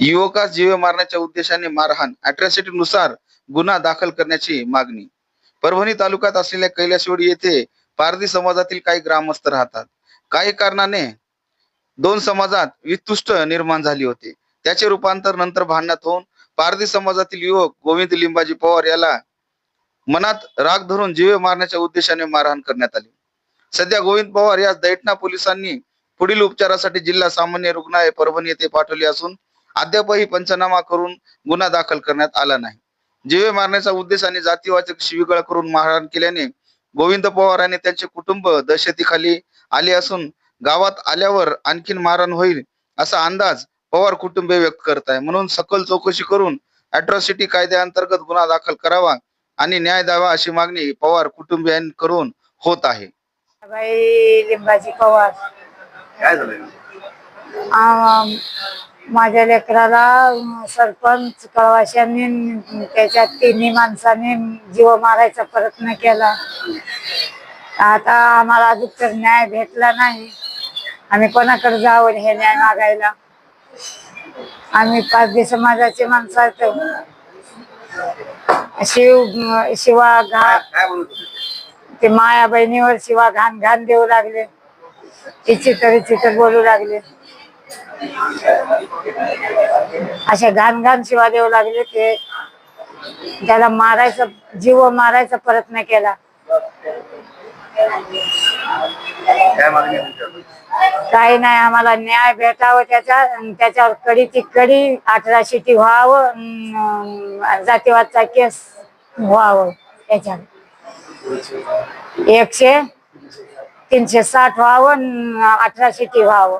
युवकास जीवे मारण्याच्या उद्देशाने मारहाण. अट्रॉसिटी नुसार गुन्हा दाखल करण्याची मागणी. परभणी तालुक्यात असलेल्या कैलासवाडी येथे पारधी समाजातील काही ग्रामस्थ राहतात. काही कारणाने दोन समाजात वितुष्ट निर्माण झाली होती. त्याचे रूपांतर नंतर भांडणात होऊन पारधी समाजातील युवक गोविंद लिंबाजी पवार याला मनात राग धरून जीवे मारण्याच्या उद्देशाने मारहाण करण्यात आली. सध्या गोविंद पवार यास दैठणा पोलिसांनी पुढील उपचारासाठी जिल्हा सामान्य रुग्णालय परभणी येथे पाठवले असून अद्यापही पंचनामा करून गुन्हा दाखल करण्यात आला नाही. जीवे मारण्याचा उद्देश आणि जातीवाचक शिवीगाळ करून मारहाण केल्याने गोविंद पवार आणि त्यांचे कुटुंब दहशतीखाली आले असून गावात आल्यावर आणखीन मारहाण होईल असा अंदाज पवार कुटुंबे व्यक्त करत आहे. म्हणून सखोल चौकशी करून अॅट्रॉसिटी कायद्याअंतर्गत गुन्हा दाखल करावा आणि न्याय द्यावा अशी मागणी पवार कुटुंबियांकडून होत आहे. बाई लिंबाची पवार काय झालं आम- माझ्या लेकराला सरपंच कळवाशांनी त्याच्या तिन्ही माणसांनी जीव मारायचा प्रयत्न केला. आता आम्हाला अजून तर न्याय भेटला नाही. आम्ही कोणाकडे जावं हे न्याय मागायला? आम्ही पारधी समाजाचे माणसं आहेत. शिव शिवा घा काय म्हणत होते? ते माया बहिणीवर शिवा घाण घाण देऊ लागले. चित्र चित्र बोलू लागले. असे घाण घाण शिवा देऊ लागले ते त्याला मारायचा जीव मारायचा प्रयत्न केला? काही नाही आम्हाला न्याय भेटावं त्याच्या अन त्याच्यावर कडीची कडी अठरा शिटी व्हावं जातीवादचा केस व्हावं त्याच्यावर. एकशे तीनशे साठ व्हावं अठराशे टी व्हावं.